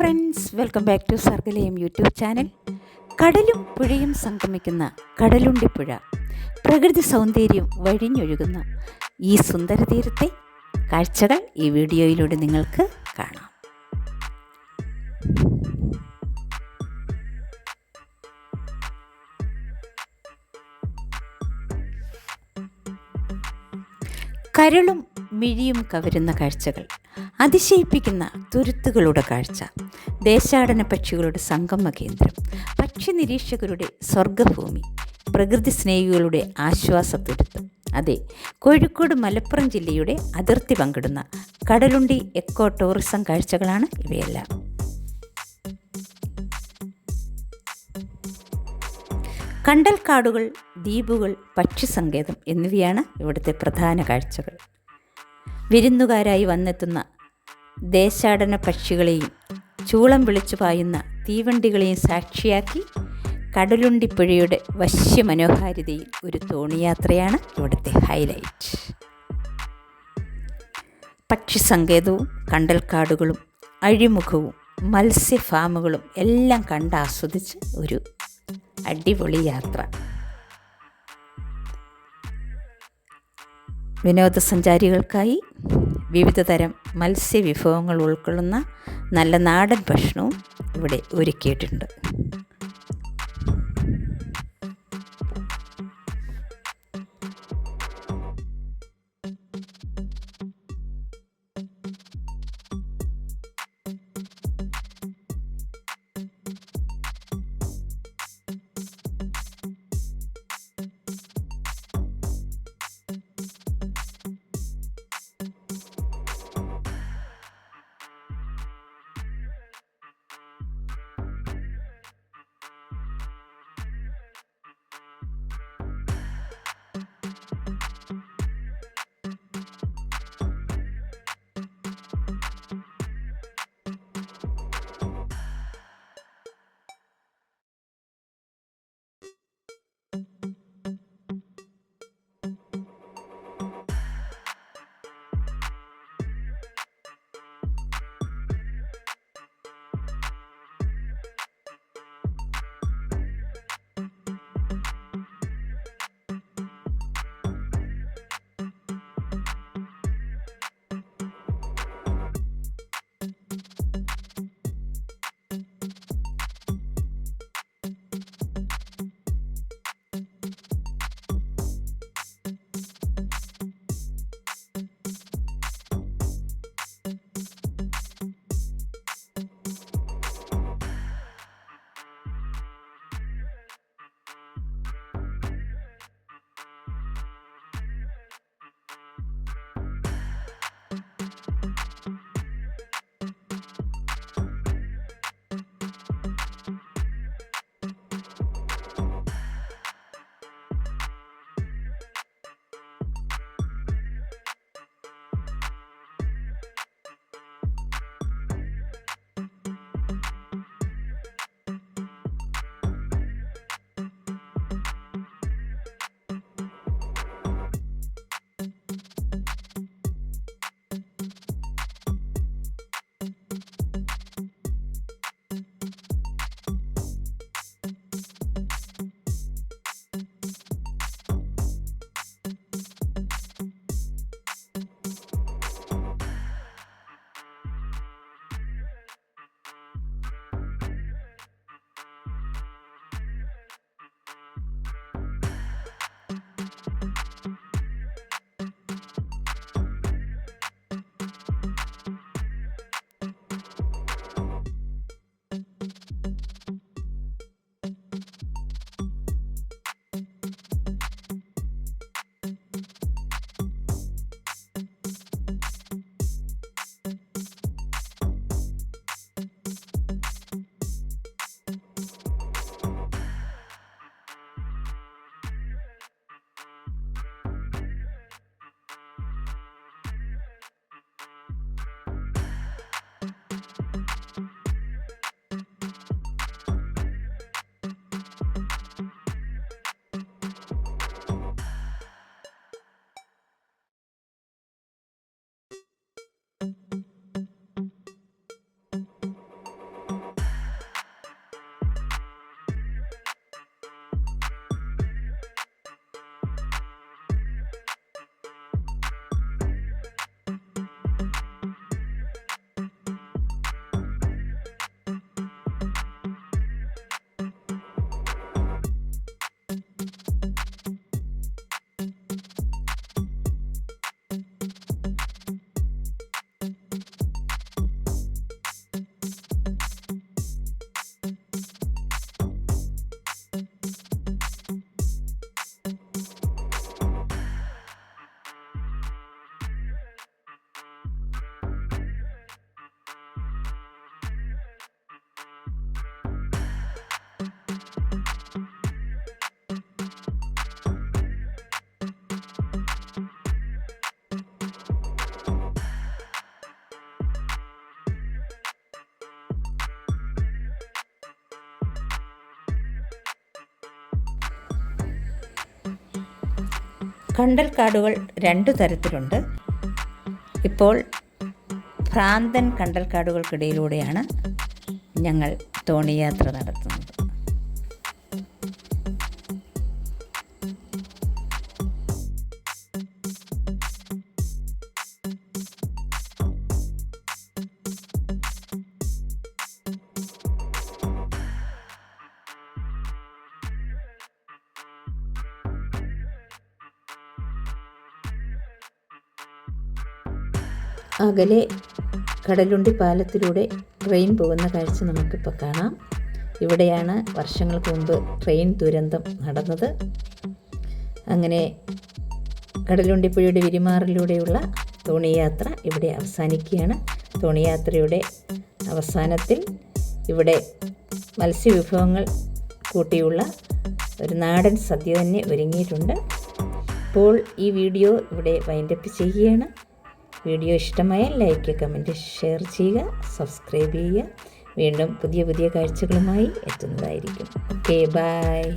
Friends welcome back to Sargalayam YouTube channel. കടലും പുഴയും സംഗമിക്കുന്ന കടലുണ്ടിപ്പുഴ. പ്രകൃതി സൗന്ദര്യം വഴിഞ്ഞൊഴുകുന്ന ഈ സുന്ദര തീരത്തെ കാഴ്ചകൾ ഈ വീഡിയോയിലൂടെ നിങ്ങൾക്ക് കാണാം. കരളും മിഴിയും കവരുന്ന കാഴ്ചകൾ അതിശയിപ്പിക്കുന്ന തുരുത്തുകളുടെ കാഴ്ച ദേശാടന പക്ഷികളുടെ സംഗമ കേന്ദ്രം പക്ഷി നിരീക്ഷകരുടെ സ്വർഗഭൂമി പ്രകൃതി സ്നേഹികളുടെ ആശ്വാസ തുരുത്തം. അതെ കോഴിക്കോട് മലപ്പുറം ജില്ലയുടെ അതിർത്തി പങ്കിടുന്ന കടലുണ്ടി എക്കോ ടൂറിസം കാഴ്ചകളാണ് ഇവയെല്ലാം. കണ്ടൽക്കാടുകൾ ദ്വീപുകൾ പക്ഷിസങ്കേതം എന്നിവയാണ് ഇവിടുത്തെ പ്രധാന കാഴ്ചകൾ. വിരുന്നുകാരായി വന്നെത്തുന്ന ദേശാടന പക്ഷികളെയും ചൂളം വിളിച്ചു പായുന്ന തീവണ്ടികളെയും സാക്ഷിയാക്കി കടലുണ്ടിപ്പുഴയുടെ വശ്യമനോഹാരിതയിൽ ഒരു തോണിയാത്രയാണ് ഇവിടുത്തെ ഹൈലൈറ്റ് പക്ഷി സങ്കേതവും കണ്ടൽക്കാടുകളും അഴിമുഖവും മത്സ്യ ഫാമുകളും എല്ലാം കണ്ടാസ്വദിച്ച് ഒരു അടിപൊളി യാത്ര. വിനോദസഞ്ചാരികൾക്കായി വിവിധ തരം മത്സ്യവിഭവങ്ങൾ ഉൾക്കൊള്ളുന്ന നല്ല നാടൻ ഭക്ഷണവും ഇവിടെ ഒരുക്കിയിട്ടുണ്ട്. കണ്ടൽക്കാടുകൾ രണ്ടു തരത്തിലുണ്ട്. ഇപ്പോൾ ഭ്രാന്തൻ കണ്ടൽക്കാടുകൾക്കിടയിലൂടെയാണ് ഞങ്ങൾ തോണിയാത്ര നടത്തുന്നത്. അകലെ കടലുണ്ടി പാലത്തിലൂടെ ട്രെയിൻ പോകുന്ന കാഴ്ച നമുക്കിപ്പോൾ കാണാം. ഇവിടെയാണ് വർഷങ്ങൾക്ക് മുമ്പ് ട്രെയിൻ ദുരന്തം നടന്നത്. അങ്ങനെ കടലുണ്ടിപ്പുഴയുടെ വിരിമാറിലൂടെയുള്ള തോണിയാത്ര ഇവിടെ അവസാനിക്കുകയാണ്. തോണിയാത്രയുടെ അവസാനത്തിൽ ഇവിടെ മത്സ്യവിഭവങ്ങൾ കൂട്ടിയുള്ള ഒരു നാടൻ സദ്യ തന്നെ ഒരുങ്ങിയിട്ടുണ്ട്. ഇപ്പോൾ ഈ വീഡിയോ ഇവിടെ വൈൻഡപ്പ് ചെയ്യുകയാണ്. വീഡിയോ ഇഷ്ടമായാൽ ലൈക്ക് കമന്റ് ഷെയർ ചെയ്യുക സബ്സ്ക്രൈബ് ചെയ്യുക. വീണ്ടും പുതിയ പുതിയ കാഴ്ചകളുമായി എത്തുന്നതായിരിക്കും. Okay bye